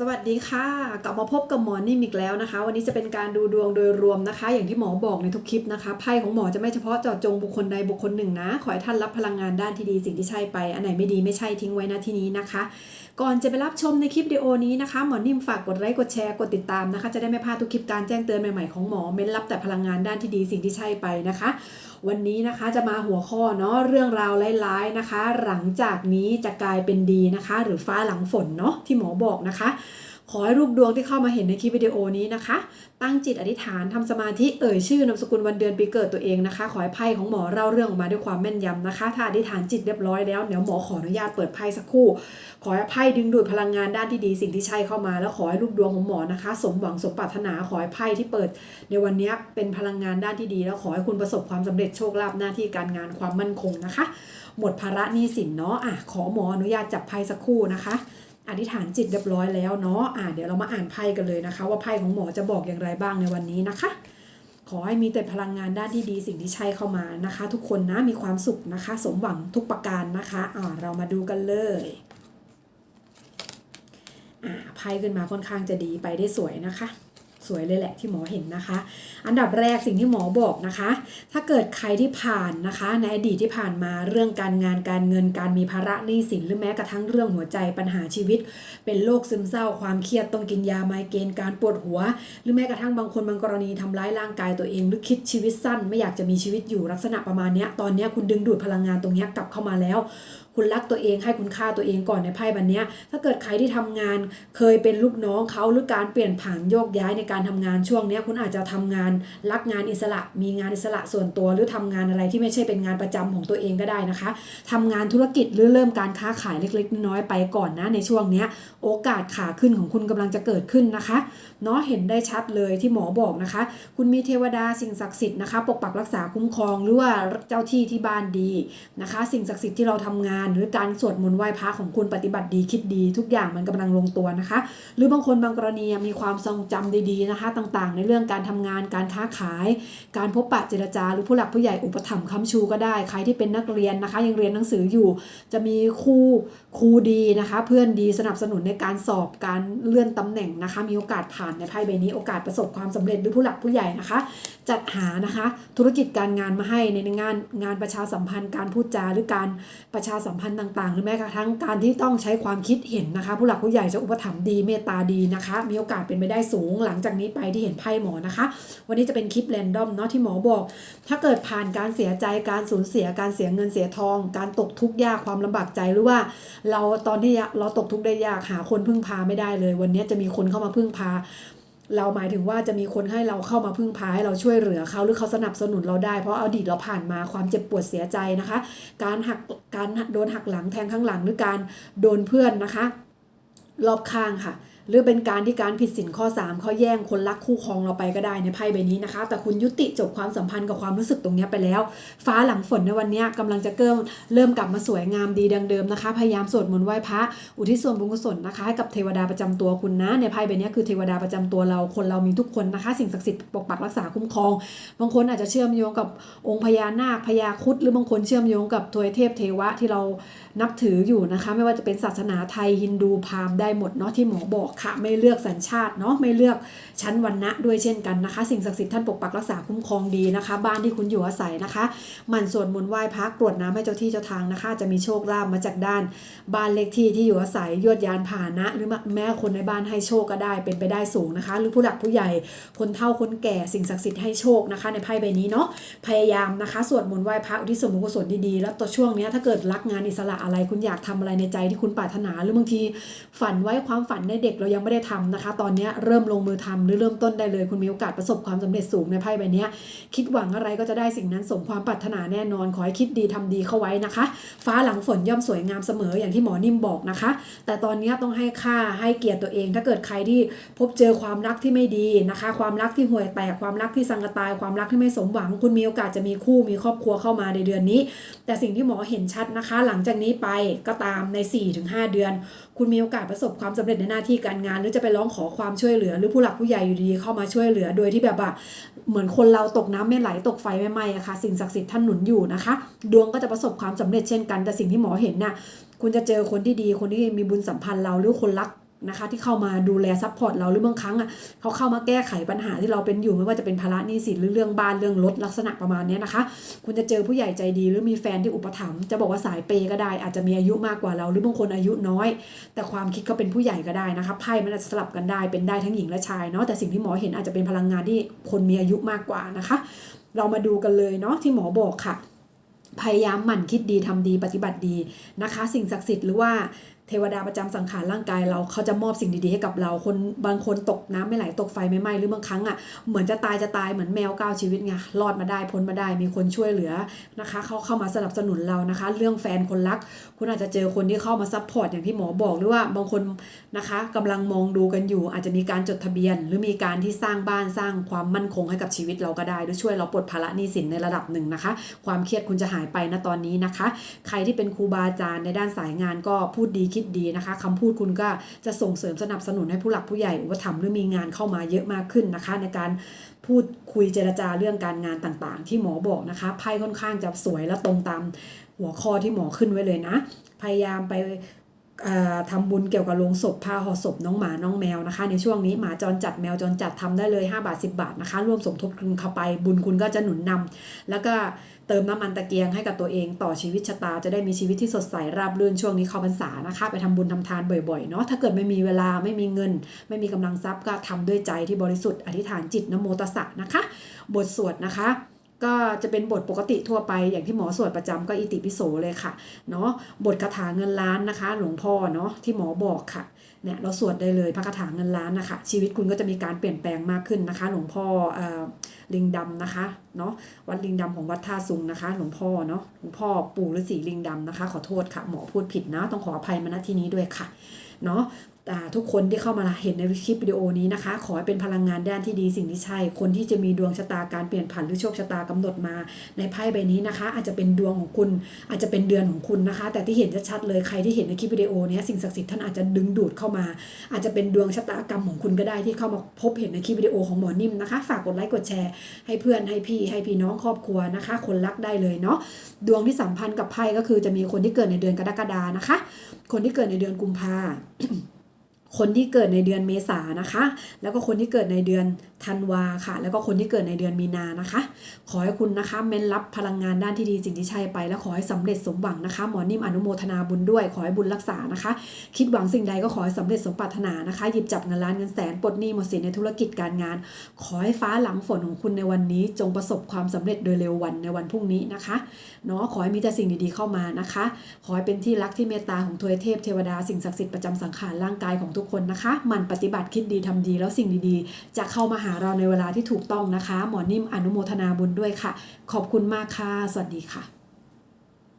สวัสดีค่ะ กลับมาพบกับหมอนิ่มอีกแล้วนะคะ วันนี้จะเป็นการดูดวงโดยรวมนะคะ อย่างที่หมอบอกในทุกคลิปนะคะไพ่ของหมอจะไม่เฉพาะเจาะจงบุคคลใดบุคคลหนึ่งนะ ขอให้ท่านรับพลังงานด้านที่ดีสิ่งที่ใช่ไป อันไหนไม่ดีไม่ใช่ทิ้งไว้นะที่นี้นะคะ ก่อนจะไปรับชมในคลิปวิดีโอนี้นะคะหมอนิ่มฝากกดไลค์กดแชร์กดติดตามนะคะ จะได้ไม่พลาดทุกคลิปการแจ้งเตือนใหม่ๆของหมอเม้นรับแต่พลังงานด้านที่ดีสิ่งที่ใช่ไปนะคะวันนี้นะคะจะมาหัวข้อเนาะเรื่องราวร้ายๆนะคะ หลังจากนี้จะกลายเป็นดีนะคะ หรือฟ้าหลังฝนเนาะที่หมอบอกนะคะ ขอให้รูปดวงที่เข้ามาเห็นในคลิปวิดีโอนี้นะคะ ตั้งจิตอธิษฐานทำสมาธิเอ่ยชื่อนามสกุลวันเดือนปีเกิดตัวเองนะคะ ขอให้ไพ่ของหมอเล่าเรื่องออกมาด้วยความแม่นยำนะคะ ถ้าอธิษฐานจิตเรียบร้อยแล้วเดี๋ยวหมอขออนุญาตเปิดไพ่สักครู่ ขอให้ไพ่ดึงดูดพลังงานด้านที่ดีสิ่งที่ใช่เข้ามา แล้วขอให้รูปดวงของหมอนะคะ สมหวังสมปรารถนาขอให้ไพ่ที่เปิด ในวันนี้เป็นพลังงานด้านที่ดี แล้วขอให้คุณประสบความสำเร็จโชคลาภหน้าที่การงานความมั่นคงนะคะ หมดภาระหนี้สินเนาะอะขอหมออนุญาตจับไพ่สักครู่นะคะ อธิษฐานจิตเรียบร้อยแล้วเนาะอ่าเดี๋ยวเรามาอ่านไพ่กันเลยนะคะ ว่าไพ่ของหมอจะบอกอย่างไรบ้างในวันนี้นะคะ ขอให้มีแต่พลังงานด้านที่ดีสิ่งที่ใช่เข้ามานะคะ ทุกคนนะมีความสุขนะคะ สมหวังทุกประการนะคะอ่าเรามาดูกันเลยอ่าไพ่ขึ้นมาค่อนข้างจะดีไปได้สวยนะคะ สวยเลยแหละที่หมอเห็นนะคะ อันดับแรกสิ่งที่หมอบอกนะคะ ถ้าเกิดใครที่ผ่านนะคะ ในอดีตที่ผ่านมาเรื่องการงานการเงินการมีภาระหนี้สินหรือแม้กระทั่งเรื่องหัวใจปัญหาชีวิต เป็นโรคซึมเศร้า ความเครียดต้องกินยาไมเกรนการปวดหัว หรือแม้กระทั่งบางคนบางกรณีทำร้ายร่างกายตัวเอง หรือคิดชีวิตสั้น ไม่อยากจะมีชีวิตอยู่ลักษณะประมาณนี้ตอนนี้คุณดึงดูดพลังงานตรงนี้กลับเข้ามาแล้วคุณรักตัวเองให้คุณค่าตัวเองก่อนในไพ่บันเนี้ยถ้าเกิดใครที่ทำงานเคยเป็นลูกน้องเขาหรือการเปลี่ยนผ่านโยกย้ายในการทำงานช่วงนี้คุณอาจจะทำงานรักงานอิสระ มีงานอิสระส่วนตัวหรือทำงานอะไรที่ไม่ใช่เป็นงานประจำของตัวเองก็ได้นะคะทำงานธุรกิจหรือเริ่มการค้าขายเล็กๆ น้อยๆไปก่อนนะในช่วงนี้โอกาสขาขึ้นของคุณกำลังจะเกิดขึ้นนะคะเนาะเห็นได้ชัดเลยที่หมอบอกนะคะ คุณมีเทวดาสิ่งศักดิ์สิทธิ์นะคะปกปักรักษาคุ้มครองหรือว่าเจ้าที่ที่บ้านดีนะคะ สิ่งศักดิ์สิทธิ์ที่เราทำงาน หรือการสวดมนต์ไหว้พระของคุณปฏิบัติดีคิดดี ทุกอย่างมันกำลังลงตัวนะคะ หรือบางคนบางกรณีมีความทรงจำดีๆนะคะต่างๆ ในเรื่องการทำงานการค้าขาย การพบปะเจรจา หรือผู้หลักผู้ใหญ่อุปถัมภ์ค้ำชูก็ได้ใครที่เป็นนักเรียนนะคะ ยังเรียนหนังสืออยู่ จะมีครูครูดีนะคะ เพื่อนดีสนับสนุนในการสอบการเลื่อนตำแหน่งนะคะ มีโอกาสผ่านในไพ่ใบนี้โอกาสประสบความสำเร็จหรือผู้หลักผู้ใหญ่นะคะ จัดหานะคะ ธุรกิจการงานมาให้ในงานงานประชาสัมพันธ์การพูดจาหรือการประชาสัมพันธ์ต่าง ๆ หรือแม้กระทั่งการที่ต้องใช้ความคิดเห็นนะคะ ผู้หลักผู้ใหญ่จะอุปถัมภ์ดีเมตตาดีนะคะ มีโอกาสเป็นไปได้สูงหลังจากจากนี้ไปที่เห็นไพ่หมอนะคะ วันนี้จะเป็นคลิปแรนดอมเนาะที่หมอบอก ถ้าเกิดผ่านการเสียใจการสูญเสียการเสียเงินเสียทอง การตกทุกข์ยากความลำบากใจหรือว่า เราตอนที่เราตกทุกข์ได้ยากหาคนพึ่งพาไม่ได้เลย วันนี้จะมีคนเข้ามาพึ่งพาเราหมายถึงว่าจะมีคนให้เราเข้ามาพึ่งพาให้เราช่วยเหลือเขาหรือเขาสนับสนุนเราได้ เพราะอดีตเราผ่านมาความเจ็บปวดเสียใจนะคะ การหักการโดนหักหลังแทงข้างหลังหรือการโดนเพื่อนนะคะ รอบข้างค่ะ หรือเป็นการที่การผิดสินข้อ3ข้อแย่งคนรักคู่ครองเราไปก็ได้ในไพ่ใบนี้นะคะ แต่คุณยุติจบความสัมพันธ์กับความรู้สึกตรงนี้ไปแล้ว ฟ้าหลังฝนในวันนี้กำลังจะเริ่มเริ่มกลับมาสวยงามดีดังเดิมนะคะ พยายามสวดมนต์ไหว้พระอุทิศส่วนบุญกุศลนะคะให้กับเทวดาประจำตัวคุณนะ ในไพ่ใบนี้คือเทวดาประจำตัวเราคนเรามีทุกคนนะคะ สิ่งศักดิ์สิทธิ์ปกปักรักษาคุ้มครอง บางคนอาจจะเชื่อมโยงกับองค์พญานาคพญาคุดหรือบางคนเชื่อมโยงกับทวยเทพเทวะที่เรานับถืออยู่นะคะ ไม่ว่าจะเป็นศาสนาไทยฮินดูพราหมณ์ได้หมดเนาะที่หมอบอกค่ะ ไม่เลือกสัญชาติเนาะไม่เลือกชั้นวรรณะด้วยเช่นกันนะคะ สิ่งศักดิ์สิทธิ์ท่านปกปักรักษาคุ้มครองดีนะคะ บ้านที่คุณอยู่อาศัยนะคะมันสวดมนต์ไหว้พระกรวดน้ำให้เจ้าที่เจ้าทางนะคะ จะมีโชคลาภมาจากด้าน บ้านเลขที่ที่อยู่อาศัยยวดยานผ่านะ หรือแม้คนในบ้านให้โชคก็ได้เป็นไปได้สูงนะคะ หรือผู้หลักผู้ใหญ่คนเฒ่าคนแก่สิ่งศักดิ์สิทธิ์ให้โชคนะคะ ในไพ่ใบนี้เนาะพยายามนะคะสวดมนต์ไหว้พระอุทิศส่วนบุญกุศลดีๆแล้วตัวช่วงนี้ถ้าเกิดรักงานอิสระอะไรคุณอยากทำอะไรในใจที่คุณปรารถนาหรือบางทีฝันไว้ความฝันในเด็กเรายังไม่ได้ทำนะคะ ตอนนี้เริ่มลงมือทำหรือเริ่มต้นได้เลย คุณมีโอกาสประสบความสำเร็จสูงในไพ่ใบนี้คิดหวังอะไรก็จะได้สิ่งนั้นสมความปรารถนาแน่นอนขอให้คิดดีทำดีเข้าไว้นะคะ ฟ้าหลังฝนย่อมสวยงามเสมออย่างที่หมอนิ่มบอกนะคะ แต่ตอนนี้ต้องให้ค่าให้เกียรติตัวเอง ถ้าเกิดใครที่พบเจอความรักที่ไม่ดีนะคะ ความรักที่ห่วยแตกความรักที่สังกตาย ความรักที่ไม่สมหวัง คุณมีโอกาสจะมีคู่มีครอบครัวเข้ามาในเดือนนี้ แต่สิ่งที่หมอเห็นชัดนะคะ หลังจากนี้ไปก็ตามใน 4-5 เดือน คุณมีโอกาสประสบความสำเร็จในหน้าที่การงาน หรือจะไปร้องขอความช่วยเหลือ หรือผู้หลักผู้ใหญ่อยู่ดีเข้ามาช่วยเหลือ โดยที่แบบว่าเหมือนคนเราตกน้ำไม่ไหลตกไฟไม่ไหม้อะค่ะสิ่งศักดิ์สิทธิ์ท่านหนุนอยู่นะคะ ดวงก็จะประสบความสำเร็จเช่นกันแต่สิ่งที่หมอเห็นน่ะคุณจะเจอคนที่ดีคนที่มีบุญสัมพันธ์เราหรือคนรัก นะคะ ที่เข้ามาดูแลซัพพอร์ตเราหรือบางครั้งอะเขาเข้ามาแก้ไขปัญหาที่เราเป็นอยู่ไม่ว่าจะเป็นภาระหนี้สินหรือเรื่องบ้านเรื่องรถลักษณะประมาณนี้นะคะ คุณจะเจอผู้ใหญ่ใจดีหรือมีแฟนที่อุปถัมภ์จะบอกว่าสายเปย์ก็ได้ อาจจะมีอายุมากกว่าเรา หรือบางคนอายุน้อย แต่ความคิดเขาเป็นผู้ใหญ่ก็ได้นะคะไพ่มันอาจจะสลับกันได้เป็นได้ทั้งหญิงและชายเนาะแต่สิ่งที่หมอเห็นอาจจะเป็นพลังงานที่คนมีอายุมากกว่านะคะ เรามาดูกันเลยเนาะที่หมอบอกค่ะพยายามหมั่นคิดดีทำดีปฏิบัติดีนะคะ สิ่งศักดิ์สิทธิ์หรือว่า เทวดาประจำสังขารร่างกายเราเขาจะมอบสิ่งดีๆให้กับเราคนบางคนตกน้ำไม่ไหลตกไฟไม่ไหม้หรือบางครั้งอะเหมือนจะตายจะตายเหมือนแมวก้าวชีวิตไงรอดมาได้พ้นมาได้มีคนช่วยเหลือนะคะเขาเข้ามาสนับสนุนเรานะคะ เรื่องแฟนคนรัก คุณอาจจะเจอคนที่เข้ามาซัพพอร์ตอย่างที่หมอบอกหรือว่าบางคนนะคะกำลังมองดูกันอยู่ อาจจะมีการจดทะเบียน หรือมีการที่สร้างบ้านสร้างความมั่นคงให้กับชีวิตเราก็ได้ด้วยช่วยเราปลดภาระหนี้สินในระดับหนึ่งนะคะ ความเครียดคุณจะหายไปนะตอนนี้นะคะ ใครที่เป็นครูบาอาจารย์ในด้านสายงานก็พูดดีคิดดีนะคะคำพูดคุณก็จะส่งเสริมสนับสนุนให้ผู้หลักผู้ใหญ่อุปถัมภ์หรือมีงานเข้ามาเยอะมากขึ้นนะคะ ในการพูดคุยเจรจาเรื่องการงานต่างๆ ที่หมอบอกนะคะไพ่ค่อนข้างจะสวยและตรงตามหัวข้อที่หมอขึ้นไว้เลยนะ พยายามไปเอ่อทำบุญเกี่ยวกับโลงศพผ้าห่อศพน้องหมาน้องแมวนะคะ ในช่วงนี้หมาจรจัดแมวจรจัดทำได้เลย 5 บาท 10 บาทนะคะ ร่วมสมทบทุนเข้าไปบุญคุณก็จะหนุนนำแล้วก็ เติมน้ำมันตะเกียงให้กับตัวเองต่อชีวิตชะตาจะได้มีชีวิตที่สดใสราบรื่นช่วงนี้เข้าพรรษานะคะ ไปทำบุญทำทานบ่อยๆเนาะถ้าเกิดไม่มีเวลาไม่มีเงิน ไม่มีกำลังทรัพย์ก็ทำด้วยใจที่บริสุทธิ์อธิษฐานจิตนโมตสะนะคะ บทสวดนะคะก็จะเป็นบทปกติทั่วไปอย่างที่หมอสวดประจำก็อิติปิโสเลยค่ะเนาะบทคาถาเงินล้านนะคะ หลวงพ่อเนาะที่หมอบอกค่ะเนี่ยเราสวดได้เลยพระคาถาเงินล้านนะคะ ชีวิตคุณก็จะมีการเปลี่ยนแปลงมากขึ้นนะคะ หลวงพ่ออ ลิงดำนะคะเนาะวัดลิงดำของวัดท่าซุงนะคะ หลวงพ่อเนาะหลวงพ่อปู่ฤาษีลิงดำนะคะ ขอโทษค่ะหมอพูดผิดนะ ต้องขออภัยมาณที่นี้ด้วยค่ะ เนาะอ่ทุกคนที่เข้ามาเห็นในคลิปวิดีโอนี้นะคะ ขอให้เป็นพลังงานด้านที่ดีสิ่งที่ใช่ คนที่จะมีดวงชะตาการเปลี่ยนผันหรือโชคชะตากำหนดมาในไพ่ใบนี้นะคะ อาจจะเป็นดวงของคุณ อาจจะเป็นเดือนของคุณนะคะ แต่ที่เห็นชัดเลยใครที่เห็นในคลิปวิดีโอนี้สิ่งศักดิ์สิทธิ์ท่านอาจจะดึงดูดเข้ามา อาจจะเป็นดวงชะตากรรมของคุณก็ได้ที่เข้ามาพบเห็นในคลิปวิดีโอของหมอนิ่มนะคะ ฝากกดไลค์กดแชร์ให้เพื่อนให้พี่ให้พี่น้องครอบครัวนะคะ คนรักได้เลยเนาะดวงที่สัมพันธ์กับไพ่ก็คือจะมีคนที่เกิดในเดือนกรกฎานะคะ คนที่เกิดในเดือนกุมภาคนที่เกิดในเดือนเมษานะคะ แล้วก็คนที่เกิดในเดือนธันวาค่ะ แล้วก็คนที่เกิดในเดือนมีนานะคะ ขอให้คุณนะคะเม้นรับพลังงานด้านที่ดีสิ่งที่ใช่ไป และขอให้สำเร็จสมหวังนะคะ หมอนิ่มอนุโมทนาบุญด้วย ขอให้บุญรักษานะคะ คิดหวังสิ่งใดก็ขอให้สำเร็จสมปรารถนานะคะ หยิบจับเงินล้านเงินแสนปลดหนี้หมดสินในธุรกิจการงาน ขอให้ฟ้าหลังฝนของคุณในวันนี้ จงประสบความสำเร็จโดยเร็ววันในวันพรุ่งนี้นะคะเนาะขอให้มีแต่สิ่งดีๆเข้ามานะคะ ขอให้เป็นที่รักที่เมตตาของทวยเทพเทวดาสิ่งศักดิ์สิทธิ์ประจำสังขารร่างกายของทุกคนนะคะหมันปฏิบัติคิดดีทำดีแล้วสิ่งดีๆ จะเข้ามาหาเราในเวลาที่ถูกต้องนะคะ หมอนิ่มอนุโมทนาบุญด้วยค่ะ ขอบคุณมากค่ะ สวัสดีค่ะ